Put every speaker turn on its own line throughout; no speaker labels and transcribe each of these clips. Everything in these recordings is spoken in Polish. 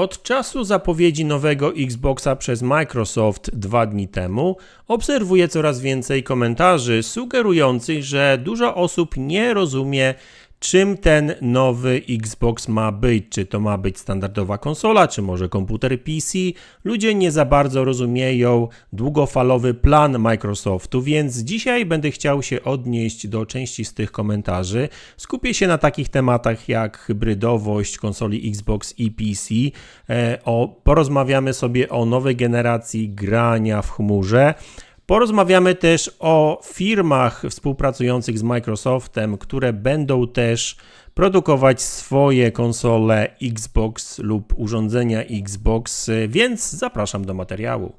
Od czasu zapowiedzi nowego Xboxa przez Microsoft dwa dni temu obserwuję coraz więcej komentarzy sugerujących, że dużo osób nie rozumie, czym ten nowy Xbox ma być. Czy to ma być standardowa konsola, czy może komputer PC? Ludzie nie za bardzo rozumieją długofalowy plan Microsoftu, więc dzisiaj będę chciał się odnieść do części z tych komentarzy. Skupię się na takich tematach jak hybrydowość konsoli Xbox i PC. E, o, porozmawiamy sobie o nowej generacji grania w chmurze. Porozmawiamy też o firmach współpracujących z Microsoftem, które będą też produkować swoje konsole Xbox lub urządzenia Xbox, więc zapraszam do materiału.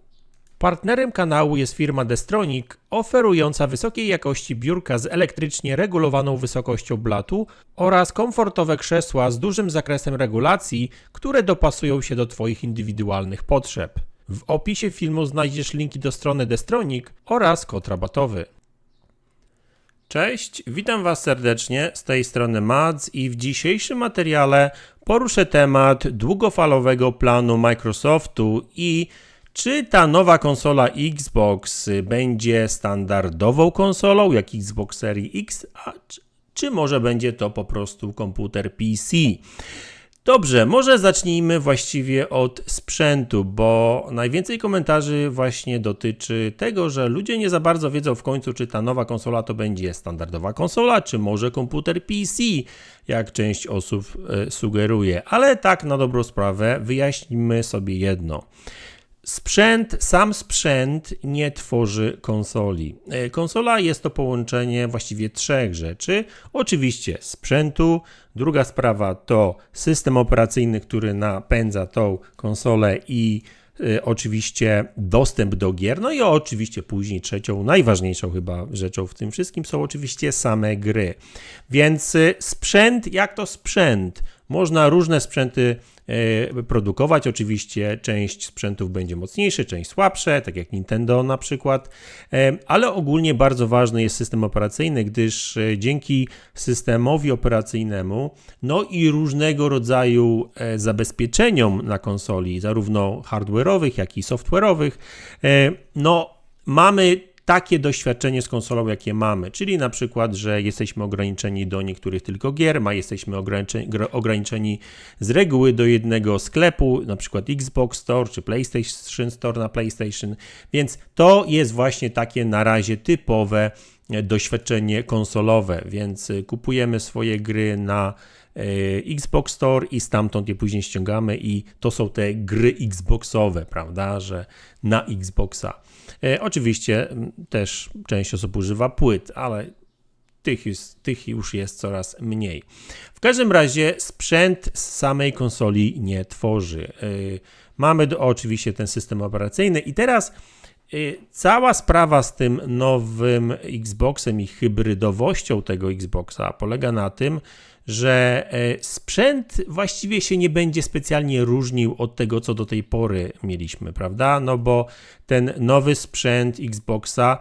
Partnerem kanału jest firma Destronic, oferująca wysokiej jakości biurka z elektrycznie regulowaną wysokością blatu oraz komfortowe krzesła z dużym zakresem regulacji, które dopasują się do Twoich indywidualnych potrzeb. W opisie filmu znajdziesz linki do strony Destronic oraz kod rabatowy. Cześć, witam Was serdecznie, z tej strony Mads i w dzisiejszym materiale poruszę temat długofalowego planu Microsoftu i czy ta nowa konsola Xbox będzie standardową konsolą jak Xbox Series X, a czy może będzie to po prostu komputer PC? Dobrze, może zacznijmy właściwie od sprzętu, bo najwięcej komentarzy właśnie dotyczy tego, że ludzie nie za bardzo wiedzą w końcu, czy ta nowa konsola to będzie standardowa konsola, czy może komputer PC, jak część osób e, sugeruje. Ale tak na dobrą sprawę wyjaśnimy sobie jedno. Sprzęt, sam sprzęt nie tworzy konsoli. E, konsola jest to połączenie właściwie trzech rzeczy. Oczywiście sprzętu, druga sprawa to system operacyjny, który napędza tą konsolę i y, oczywiście dostęp do gier. No i oczywiście później trzecią, najważniejszą chyba rzeczą w tym wszystkim są oczywiście same gry. Więc y, sprzęt, jak to sprzęt? Można różne sprzęty E, produkować. Oczywiście część sprzętów będzie mocniejsze, część słabsze, tak jak Nintendo na przykład, e, ale ogólnie bardzo ważny jest system operacyjny, gdyż e, dzięki systemowi operacyjnemu, no i różnego rodzaju zabezpieczeniom na konsoli, zarówno hardware'owych, jak i software'owych, no mamy takie doświadczenie z konsolą, jakie mamy, czyli na przykład, że jesteśmy ograniczeni do niektórych tylko gier, ma jesteśmy ograniczeni, z reguły do jednego sklepu, na przykład Xbox Store czy PlayStation Store na PlayStation, więc to jest właśnie takie na razie typowe e, doświadczenie konsolowe, więc e, kupujemy swoje gry na e, Xbox Store i stamtąd je później ściągamy i to są te gry Xboxowe, prawda, że na Xboxa. E, oczywiście też część osób używa płyt, ale tych, jest, tych już jest coraz mniej. W każdym razie sprzęt z samej konsoli nie tworzy. E, mamy do, oczywiście ten system operacyjny i teraz e, cała sprawa z tym nowym Xboxem i hybrydowością tego Xboxa polega na tym, że e, sprzęt właściwie się nie będzie specjalnie różnił od tego, co do tej pory mieliśmy, prawda? No bo ten nowy sprzęt Xboxa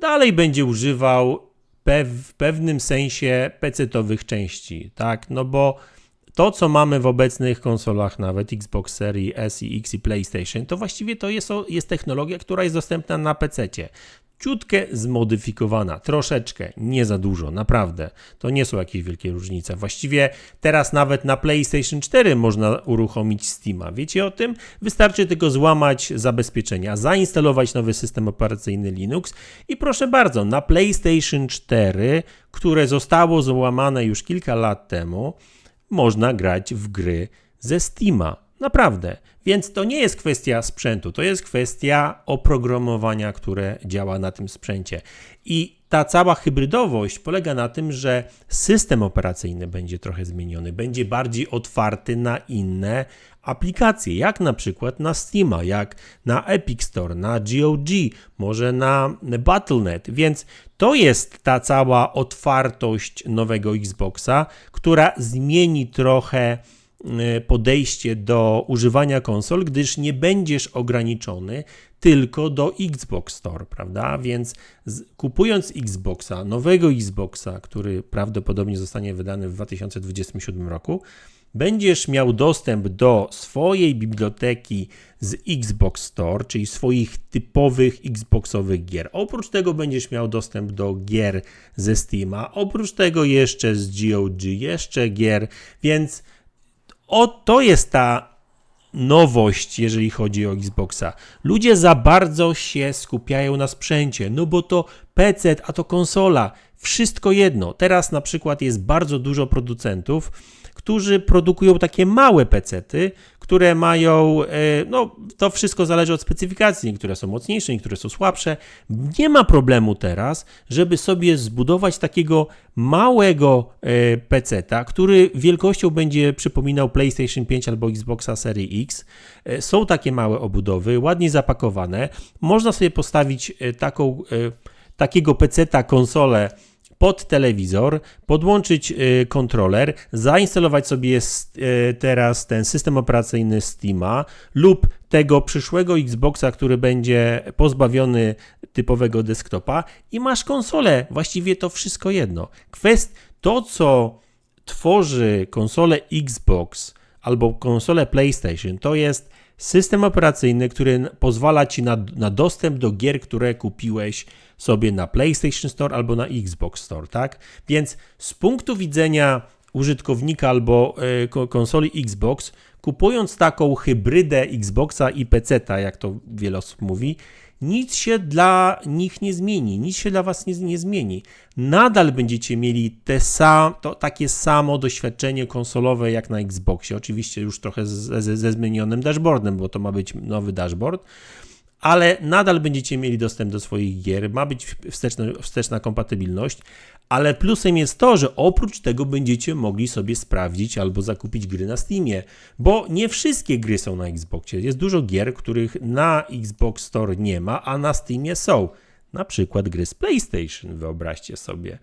dalej będzie używał w pewnym sensie PC-owych części, tak? No bo to, co mamy w obecnych konsolach, nawet Xbox Series S i X i PlayStation, to właściwie to jest, jest technologia, która jest dostępna na PC ciutkę zmodyfikowana, troszeczkę, nie za dużo, naprawdę. To nie są jakieś wielkie różnice. Właściwie teraz nawet na PlayStation 4 można uruchomić Steama. Wiecie o tym? Wystarczy tylko złamać zabezpieczenia, zainstalować nowy system operacyjny Linux i proszę bardzo, na PlayStation 4, które zostało złamane już kilka lat temu, można grać w gry ze Steama. Naprawdę. Więc to nie jest kwestia sprzętu, to jest kwestia oprogramowania, które działa na tym sprzęcie. I ta cała hybrydowość polega na tym, że system operacyjny będzie trochę zmieniony, będzie bardziej otwarty na inne aplikacje, jak na przykład na Steama, jak na Epic Store, na GOG, może na Battle.net. Więc to jest ta cała otwartość nowego Xboxa, która zmieni trochę podejście do używania konsol, gdyż nie będziesz ograniczony tylko do Xbox Store, prawda? Więc kupując Xboxa, nowego Xboxa, który prawdopodobnie zostanie wydany w 2027 roku, będziesz miał dostęp do swojej biblioteki z Xbox Store, czyli swoich typowych Xboxowych gier. Oprócz tego będziesz miał dostęp do gier ze Steama, oprócz tego jeszcze z GOG, jeszcze gier, więc o to jest ta nowość, jeżeli chodzi o Xboxa. Ludzie za bardzo się skupiają na sprzęcie, no bo to PC, a to konsola, wszystko jedno. Teraz na przykład jest bardzo dużo producentów, którzy produkują takie małe pecety, które mają, e, no to wszystko zależy od specyfikacji, niektóre są mocniejsze, niektóre są słabsze. Nie ma problemu teraz, żeby sobie zbudować takiego małego e, peceta, który wielkością będzie przypominał PlayStation 5 albo Xboxa Series X. E, są takie małe obudowy, ładnie zapakowane. Można sobie postawić taką, takiego peceta, konsolę, pod telewizor, podłączyć y, kontroler, zainstalować sobie y, teraz ten system operacyjny Steama lub tego przyszłego Xboxa, który będzie pozbawiony typowego desktopa i masz konsolę. Właściwie to wszystko jedno. Kwest to, co tworzy konsolę Xbox albo konsolę PlayStation, to jest system operacyjny, który pozwala ci na, na dostęp do gier, które kupiłeś sobie na PlayStation Store albo na Xbox Store, tak? Więc z punktu widzenia użytkownika albo y, konsoli Xbox, kupując taką hybrydę Xboxa i PC, jak to wiele osób mówi, nic się dla nich nie zmieni, nic się dla Was nie, nie zmieni. Nadal będziecie mieli te sam, to, takie samo doświadczenie konsolowe jak na Xboxie, oczywiście już trochę ze, ze zmienionym dashboardem, bo to ma być nowy dashboard, ale nadal będziecie mieli dostęp do swoich gier, ma być wsteczna, wsteczna kompatybilność, ale plusem jest to, że oprócz tego będziecie mogli sobie sprawdzić albo zakupić gry na Steamie, bo nie wszystkie gry są na Xboxie. Jest dużo gier, których na Xbox Store nie ma, a na Steamie są. Na przykład gry z PlayStation, wyobraźcie sobie.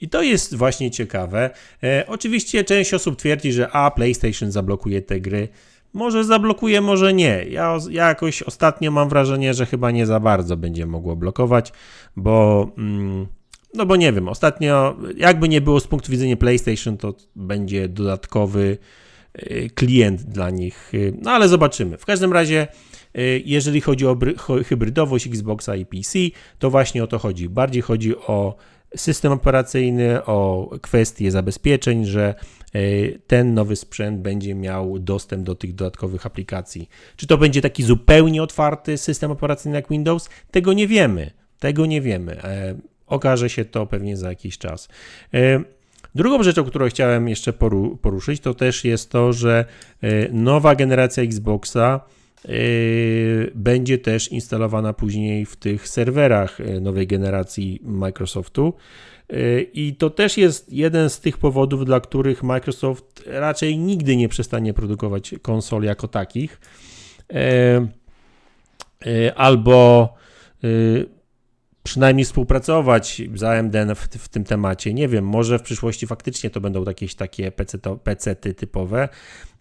I to jest właśnie ciekawe. E, oczywiście część osób twierdzi, że a PlayStation zablokuje te gry. Może zablokuje, może nie. Ja, ja jakoś ostatnio mam wrażenie, że chyba nie za bardzo będzie mogło blokować, bo. Mm, no bo nie wiem, ostatnio, jakby nie było z punktu widzenia PlayStation, to będzie dodatkowy y, klient dla nich. Y, no ale zobaczymy. W każdym razie, y, jeżeli chodzi o hybrydowość Xboxa i PC, to właśnie o to chodzi. Bardziej chodzi o system operacyjny, o kwestie zabezpieczeń, że ten nowy sprzęt będzie miał dostęp do tych dodatkowych aplikacji. Czy to będzie taki zupełnie otwarty system operacyjny jak Windows? Tego nie wiemy. Tego nie wiemy. E, Okaże się to pewnie za jakiś czas. E, drugą rzeczą, którą chciałem jeszcze poruszyć, to też jest to, że e, nowa generacja Xboxa e, będzie też instalowana później w tych serwerach nowej generacji Microsoftu. I to też jest jeden z tych powodów, dla których Microsoft raczej nigdy nie przestanie produkować konsol jako takich. Albo przynajmniej współpracować z AMD w, w, tym temacie. Nie wiem, może w przyszłości faktycznie to będą jakieś takie PC-ty typowe,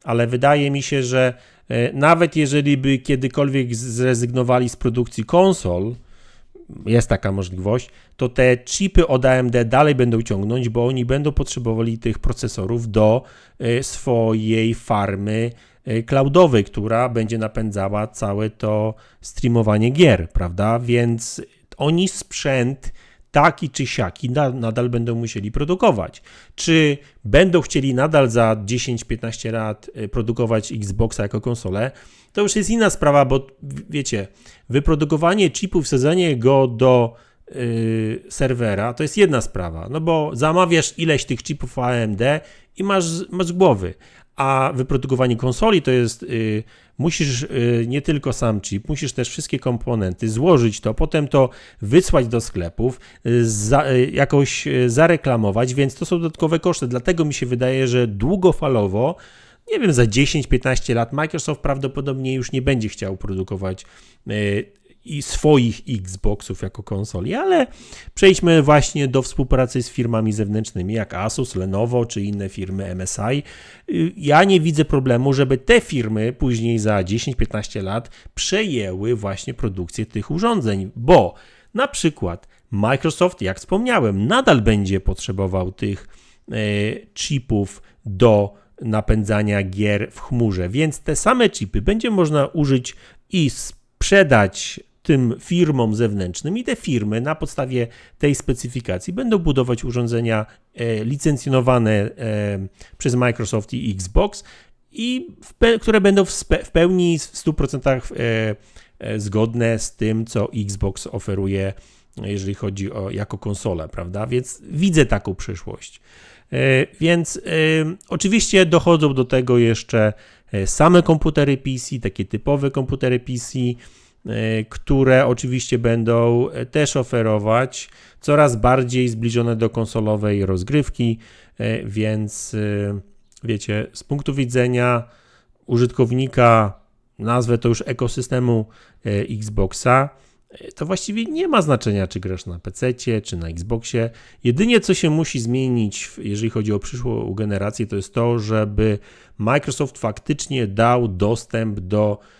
ale wydaje mi się, że e, nawet jeżeli by kiedykolwiek zrezygnowali z produkcji konsol, jest taka możliwość, to te chipy od AMD dalej będą ciągnąć, bo oni będą potrzebowali tych procesorów do e, swojej farmy e, cloudowej, która będzie napędzała całe to streamowanie gier, prawda? Więc oni sprzęt taki czy siaki nadal będą musieli produkować. Czy będą chcieli nadal za 10-15 lat y, produkować Xboxa jako konsolę, to już jest inna sprawa, bo wiecie, wyprodukowanie chipu, wsadzenie go do yy, serwera to jest jedna sprawa, no bo zamawiasz ileś tych chipów AMD i masz, masz głowy, a wyprodukowanie konsoli to jest, y, musisz y, nie tylko sam chip, musisz też wszystkie komponenty złożyć to, potem to wysłać do sklepów, y, za, jakoś zareklamować, więc to są dodatkowe koszty. Dlatego mi się wydaje, że długofalowo nie wiem, za 10-15 lat Microsoft prawdopodobnie już nie będzie chciał produkować i swoich Xboxów jako konsoli, ale przejdźmy właśnie do współpracy z firmami zewnętrznymi jak Asus, Lenovo czy inne firmy MSI. Ja nie widzę problemu, żeby te firmy później za 10-15 lat przejęły właśnie produkcję tych urządzeń, bo na przykład Microsoft, jak wspomniałem, nadal będzie potrzebował tych e, chipów do napędzania gier w chmurze, więc te same chipy będzie można użyć i sprzedać tym firmom zewnętrznym i te firmy na podstawie tej specyfikacji będą budować urządzenia e, licencjonowane e, przez Microsoft i Xbox i które będą w, w pełni w 100% e, zgodne z tym, co Xbox oferuje, jeżeli chodzi o jako konsolę, prawda? Więc widzę taką przyszłość. Więc oczywiście dochodzą do tego jeszcze same komputery PC, takie typowe komputery PC, które oczywiście będą też oferować coraz bardziej zbliżone do konsolowej rozgrywki, więc wiecie, z punktu widzenia użytkownika, nazwę to już ekosystemu e, Xboxa, e, to właściwie nie ma znaczenia, czy grasz na PC, czy na Xboxie. Jedynie co się musi zmienić, jeżeli chodzi o przyszłą generację, to jest to, żeby Microsoft faktycznie dał dostęp do e,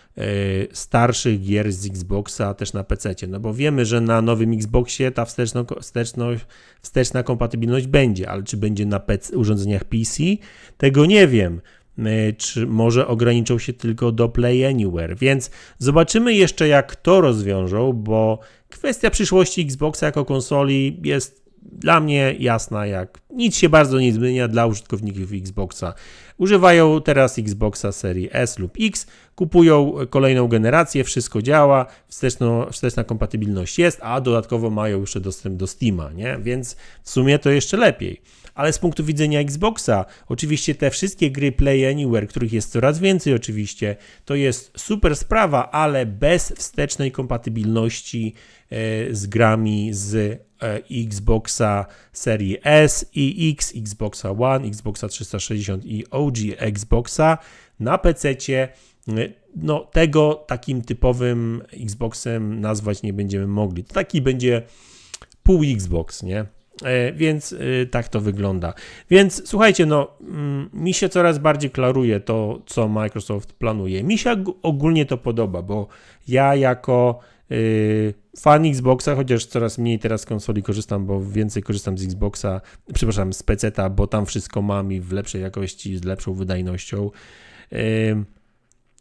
starszych gier z Xboxa też na PC. No bo wiemy, że na nowym Xboxie ta wsteczna, wsteczna, wsteczna kompatybilność będzie, ale czy będzie na PC, urządzeniach PC, tego nie wiem. E, czy może ograniczą się tylko do Play Anywhere. Więc zobaczymy jeszcze, jak to rozwiążą, bo kwestia przyszłości Xboxa jako konsoli jest dla mnie jasna, jak nic się bardzo nie zmienia dla użytkowników Xboxa. Używają teraz Xboxa serii S lub X, kupują kolejną generację, wszystko działa, wsteczno, wsteczna kompatybilność jest, a dodatkowo mają jeszcze dostęp do Steama, nie? więc w sumie to jeszcze lepiej ale z punktu widzenia Xboxa, oczywiście te wszystkie gry Play Anywhere, których jest coraz więcej oczywiście, to jest super sprawa, ale bez wstecznej kompatybilności e, z grami z Xboxa serii S i X, Xboxa One, Xboxa 360 i OG Xboxa na PC. E, no, tego takim typowym Xboxem nazwać nie będziemy mogli. To taki będzie pół Xbox, nie? E, więc e, tak to wygląda. Więc słuchajcie, no mm, mi się coraz bardziej klaruje to, co Microsoft planuje. Mi się ogólnie to podoba, bo ja jako y, fan Xboxa, chociaż coraz mniej teraz z konsoli korzystam, bo więcej korzystam z Xboxa, przepraszam, z PC-ta, bo tam wszystko mam i w lepszej jakości, z lepszą wydajnością.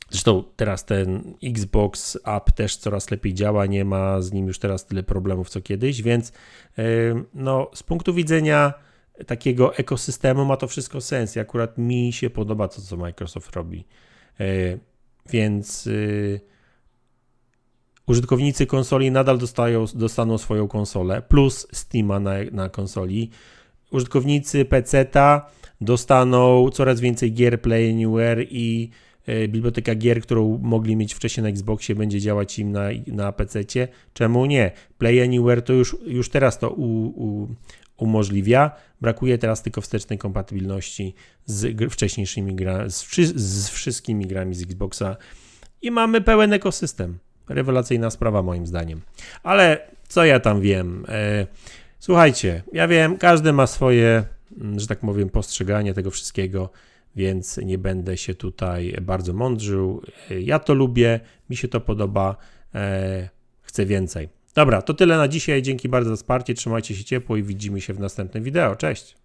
Zresztą teraz ten Xbox App też coraz lepiej działa, nie ma z nim już teraz tyle problemów co kiedyś, więc no, z punktu widzenia takiego ekosystemu ma to wszystko sens. I akurat mi się podoba to, co Microsoft robi. Więc y, użytkownicy konsoli nadal dostają, dostaną swoją konsolę, plus Steama na, na konsoli. Użytkownicy PC-ta dostaną coraz więcej gier Play Anywhere i E, biblioteka gier, którą mogli mieć wcześniej na Xboxie, będzie działać im na, na PC. Czemu nie? Play Anywhere to już, już teraz to u, u, umożliwia. Brakuje teraz tylko wstecznej kompatybilności z wcześniejszymi grami, z, z wszystkimi grami z Xboxa i mamy pełen ekosystem. Rewelacyjna sprawa moim zdaniem. Ale co ja tam wiem? E, słuchajcie, ja wiem, każdy ma swoje, mm, że tak powiem, postrzeganie tego wszystkiego więc nie będę się tutaj bardzo mądrzył. Ja to lubię, mi się to podoba, e, chcę więcej. Dobra, to tyle na dzisiaj. Dzięki bardzo za wsparcie. Trzymajcie się ciepło i widzimy się w następnym wideo. Cześć!